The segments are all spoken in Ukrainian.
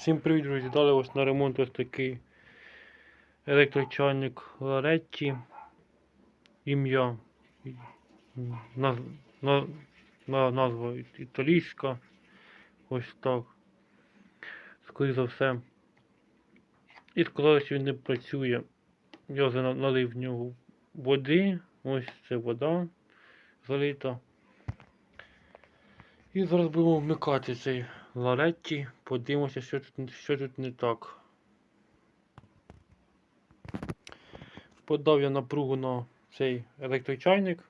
Всім привіт, друзі! Дали ось на ремонт ось такий електрочайник Ларетті. Ім'я. Наз, на, на, назва італійська. Ось так. Скоріше за все. І сказали, що він не працює. Я вже налив в нього води. Ось це вода залита. І зараз будемо вмикати цей Ларетті. Подивимося, що тут, що тут не так. Подав я напругу на цей електрочайник.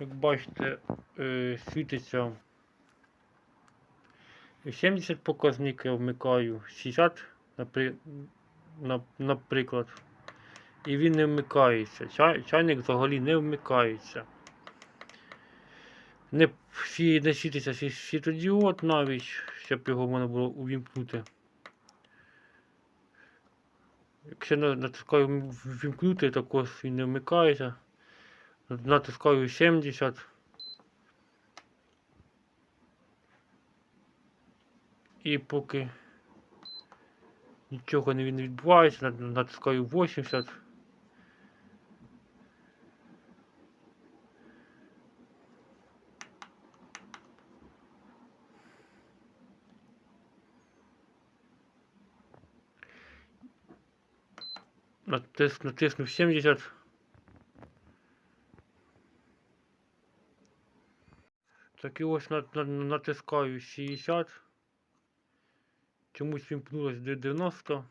Як бачите, е, світиться 70 показник, я вмикаю 60, напри- на- наприклад. І він не вмикається. Чай, чайник взагалі не вмикається. Не, всі, світиться сві- світодіод навіть, щоб його можна було увімкнути. Якщо натискаю вімкнути, також він не вмикається. Натискаю 70. І поки нічого не від- відбувається, натискаю 80. Натис, натиснув 70. Так і ось на, на, натискаю 60. Чомусь вімкнулось до 90.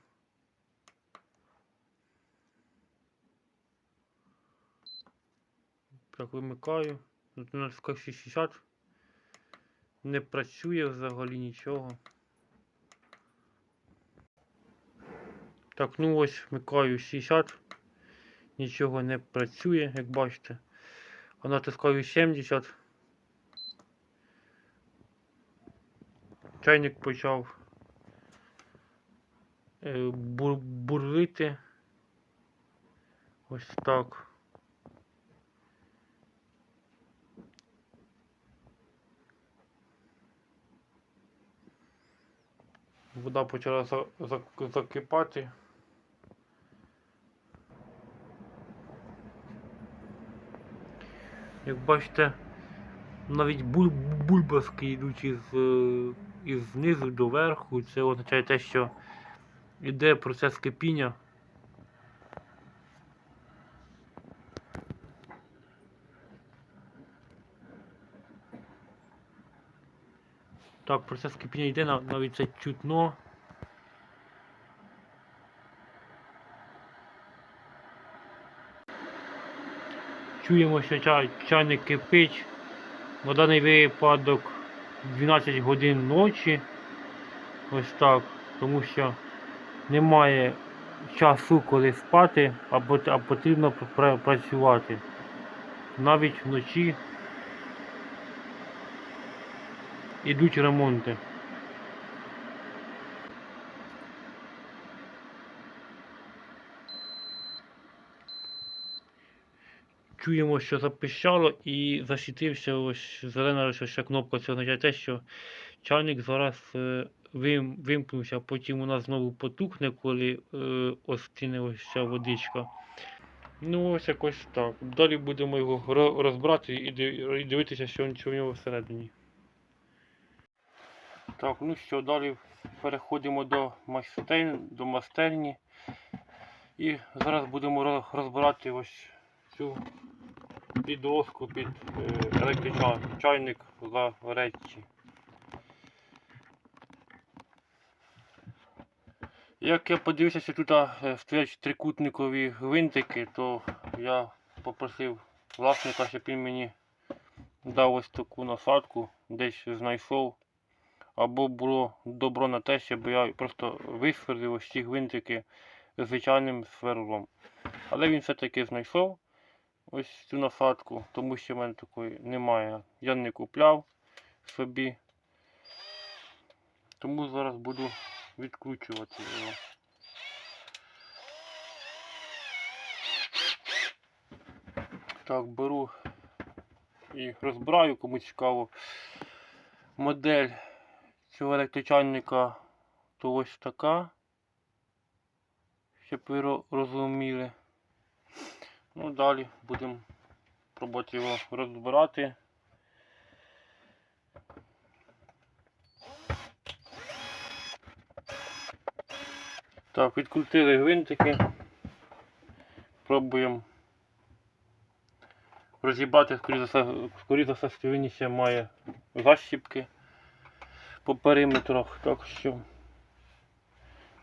Так, вимикаю. Нат- Натискаю 60. Не працює взагалі нічого. Так, ну ось вмикаю 60. Нічого не працює, як бачите. А натискаю 70. Чайник почав е, бур, бурлити. Ось так. Вода почала за, за, закипати. Як бачите, навіть буль, бульбаски йдуть із, е, із знизу до верху. Це означає те, що йде процес кипіння. Так, процес кипіння йде, навіть це чутно. Чуємо, що чай, чайник кипить. На даний випадок 12 годин ночі. Ось так. Тому що немає часу, коли спати, а, потрібно працювати. Навіть вночі ідуть ремонти. Чуємо, що запищало і засвітився ось зелена ось ця кнопка. Це означає те, що чайник зараз е, вим, вимкнувся, потім у нас знову потухне, коли е, ця водичка. Ну ось якось так. Далі будемо його ро- розбирати і ди- і дивитися, що в нього всередині. Так, ну що, далі переходимо до майстерні, до майстерні. І зараз будемо розбирати ось цю підрозку під е, електрочайник за речі. Як я подивився, що тут стоять трикутникові гвинтики, то я попросив власника, щоб він мені дав ось таку насадку, десь знайшов. Або було добро на те, щоб я просто висверлив ось ці гвинтики звичайним сверлом. Але він все-таки знайшов ось цю насадку, тому що в мене такої немає. Я не купляв собі. Тому зараз буду відкручувати його. Так, беру і розбираю, кому цікаво модель нашого електрочайника то ось така. Щоб ви розуміли. Ну, далі будемо пробувати його розбирати. Так, відкрутили гвинтики. Пробуємо розібрати, скоріше за все, що ще має защіпки по периметрах. Так що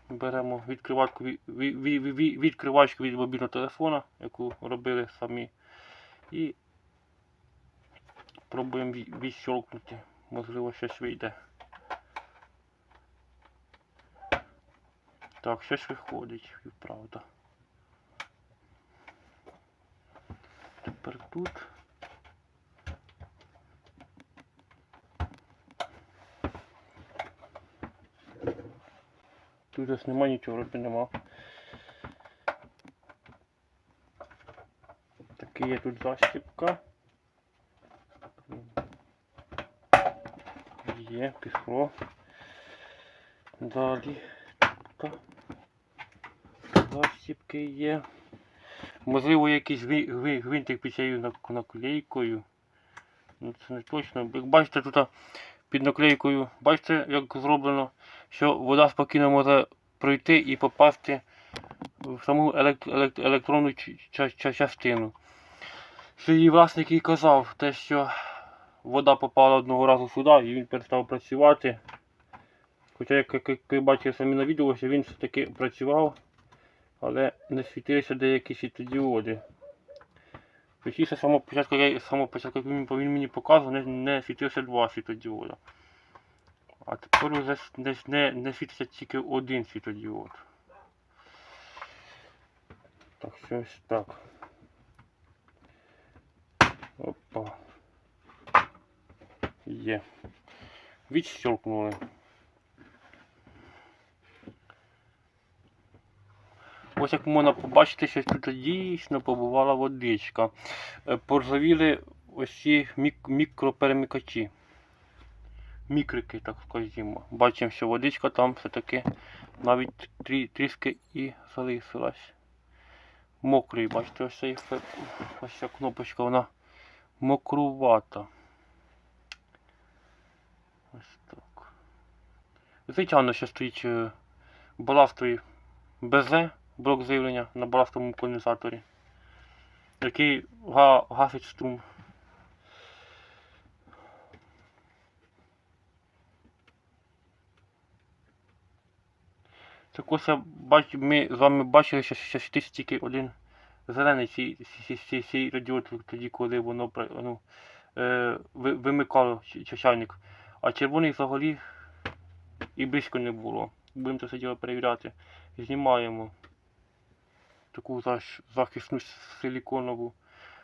беремо відкривачку, від, від, від, від- відкривачку від мобільного телефона, яку робили самі. І пробуємо ві- відщолкнути. Можливо, щось вийде. Так, щось виходить, правда. Тепер тут. Тут ось нема нічого, робити нема. Такі є тут защіпка. Є, пішло. Далі. Тут. Защіпки є. Можливо, якийсь гвинтик під цією наклейкою. Ну це не точно. Як бачите, тут під наклейкою, бачите, як зроблено, що вода спокійно може пройти і попасти в саму елект, елект, електронну частину. Що її власник і казав, те, що вода попала одного разу сюди і він перестав працювати. Хоча, як ви бачите самі на відео, що він все-таки працював, але не світилися деякі світодіоди. Точніше, з самого початку, я- з самого початку, як він, він мені показував, не, не світився два світодіода. А тепер уже не, не, не світиться тільки один світодіод. Так, щось так. Опа. Є. Відщелкнули. Ось як можна побачити, що тут дійсно побувала водичка. Е, Поржавіли ось ці мік- мікроперемикачі. Мікрики, так скажімо. Бачимо, що водичка там все-таки навіть трі, трішки і залишилась. Мокрий, бачите, ось цей ось ця кнопочка, вона мокрувата. Ось так. Звичайно, що стоїть е, баластовий БЗ, блок живлення на баластовому конденсаторі, який га- гасить струм. Так ось я ми з вами бачили, що, світить тільки один зелений цей, цей, цей, радіатор тоді, коли воно ну, е, вимикало ч- чайник. А червоний взагалі і близько не було. Будемо це все діло перевіряти. Знімаємо таку захисну силіконову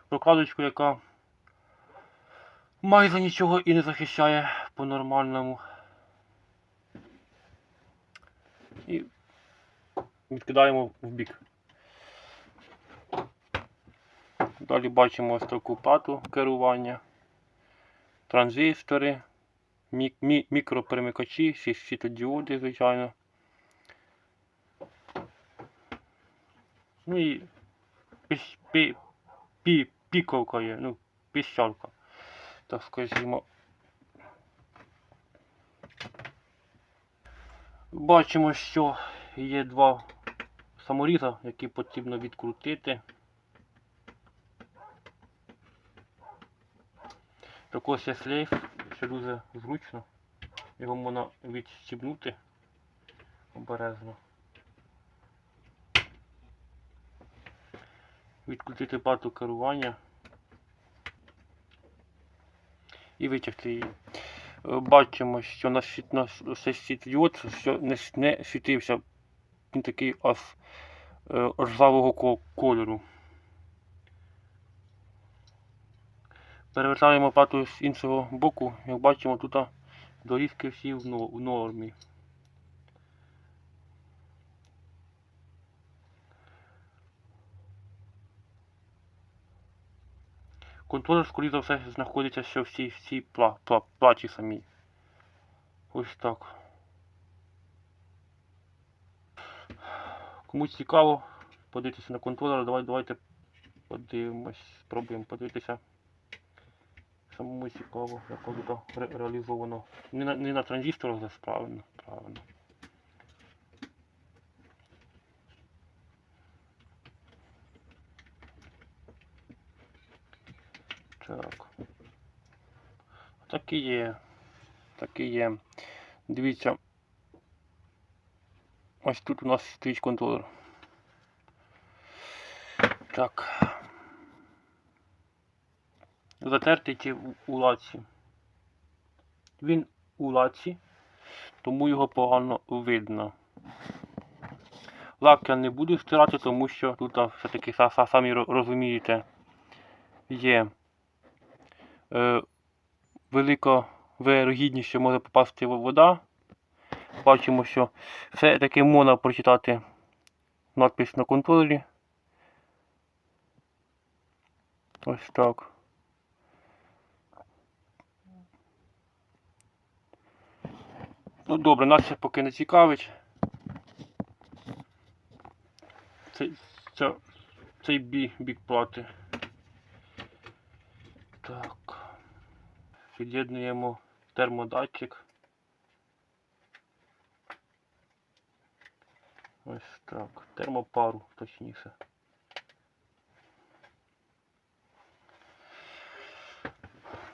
прокладочку, яка майже нічого і не захищає по-нормальному. І відкидаємо в бік. Далі бачимо ось таку плату керування, транзистори, мі- мі- мікроперемикачі, світодіоди, звичайно. Ну і піс- пі- пі- піковка є, ну, піщалка, так скажімо. Бачимо, що є два саморіза, які потрібно відкрутити. Також є шлейф, що дуже зручно. Його можна відстібнути обережно. Відкрутити плату керування і витягти її. Бачимо, що на світ на цей не, світився. Він такий аж е, ржавого кольору. Перевертаємо плату з іншого боку, як бачимо, тут дорізки всі в нормі. Контролер, скоріше за все, знаходиться ще в цій, в цій пла, пла, платі самій. Ось так. Комусь цікаво подивитися на контролер, давай, давайте подивимось, спробуємо подивитися. Самому цікаво, як воно ре- реалізовано. Не на, не на транзисторах, але правильно, правильно. Так. Так і є. Так і є. Дивіться. Ось тут у нас стоїть контролер. Так. Затертий чи у- лаці. Він у лаці, тому його погано видно. Лак я не буду стирати, тому що тут все-таки са- са- самі розумієте, є велика вирогідність, що може попасти вода. Бачимо, що все-таки можна прочитати надпис на контролері. Ось так. Ну добре, нас це поки не цікавить. Цей, ця, цей бік плати. Так. Під'єднуємо термодатчик. Ось так. Термопару, точніше.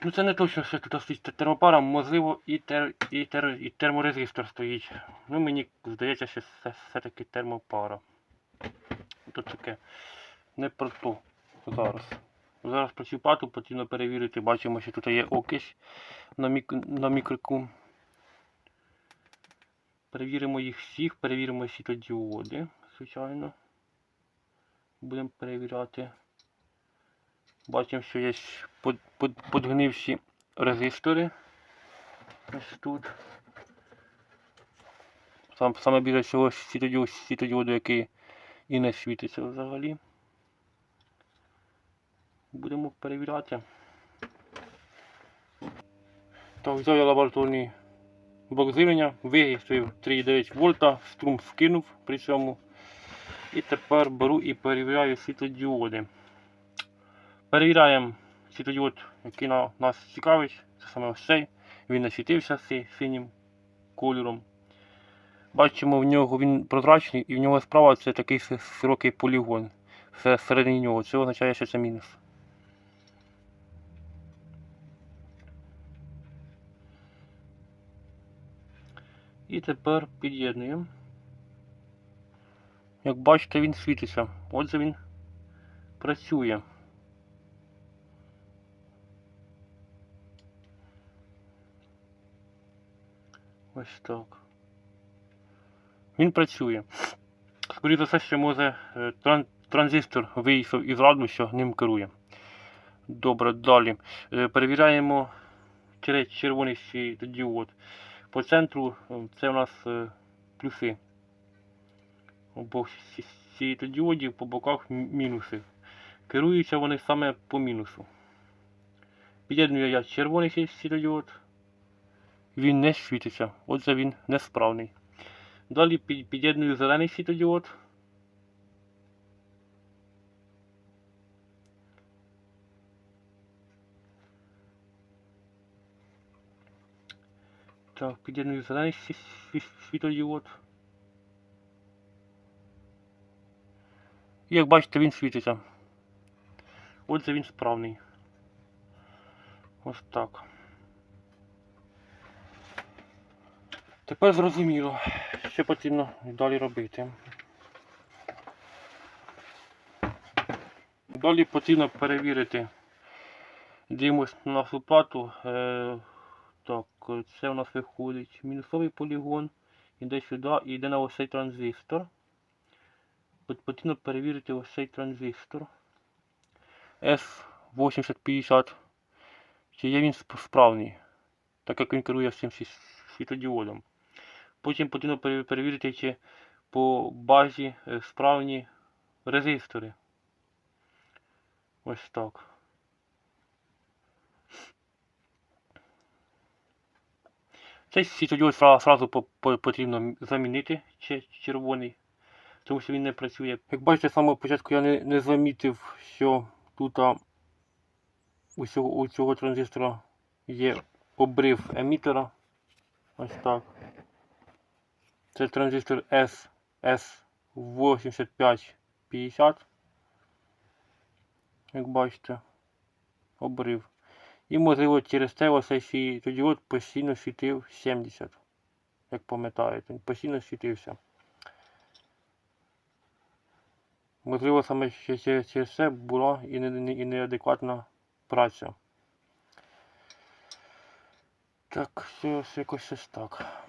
Ну це не точно, що тут стоїть термопара, можливо і, тер, і, тер, і терморезистор стоїть. Ну мені здається, що це все-таки термопара. Тут таке не про то зараз. Зараз про цю пату потрібно перевірити. Бачимо, що тут є окись на, мік... на мікроку. Перевіримо їх всіх, перевіримо світодіоди, звичайно. Будемо перевіряти. Бачимо, що є под, под, подгнивші резистори. Ось тут. Сам, саме біля цього світодіоду, який і не світиться взагалі. Будемо перевіряти. Так, взяв я лабораторний блок живлення, вигістив 3,9 вольта, струм скинув при цьому. І тепер беру і перевіряю світлодіоди. Перевіряємо світлодіод, який на нас цікавить. Це саме ось цей. Він насвітився си- синім кольором. Бачимо, в нього він прозрачний і в нього справа це такий широкий полігон. Все всередині нього. Це означає, що це мінус. І тепер під'єднуємо. Як бачите, він світиться. Отже він працює. Ось так. Він працює. Скоріше за все, що може е, транзистор виїхав із ладу, що ним керує. Добре, далі. Е, Перевіряємо червоний світодіод. По центру е, це у нас е, плюси. Обох сі- по боках мінуси. Керуються вони саме по мінусу. Під'єдную я червоний сві- світодіод. Він не світиться, отже він несправний. Далі під'єдную зелений світодіод. Так, під'єдную зелений сві- сві- світодіод. І як бачите, він світиться. Отже, він справний. Ось так. Тепер зрозуміло, що потрібно далі робити. Далі потрібно перевірити. Дивимось на нашу плату. Е, так, це у нас виходить мінусовий полігон. Іде сюди і йде на ось цей транзистор. От Потрібно перевірити ось цей транзистор. S8050. Чи є він справний, так як він керує сві- світодіодом. Потім потрібно перевірити, чи по базі е, справні резистори. Ось так. Цей світодіод по- потрібно замінити червоний, тому що він не працює. Як бачите, з самого початку я не, не замітив, що тут а, у, цього, у цього транзистора є обрив емітера. Ось так. Це транзистор SS8550. Як бачите, обрив. І можливо через це ось світодіод постійно світив 70. Як пам'ятаєте, постійно світився. Можливо, саме через, це була і, не, не- і неадекватна праця. Так, все якось ось так.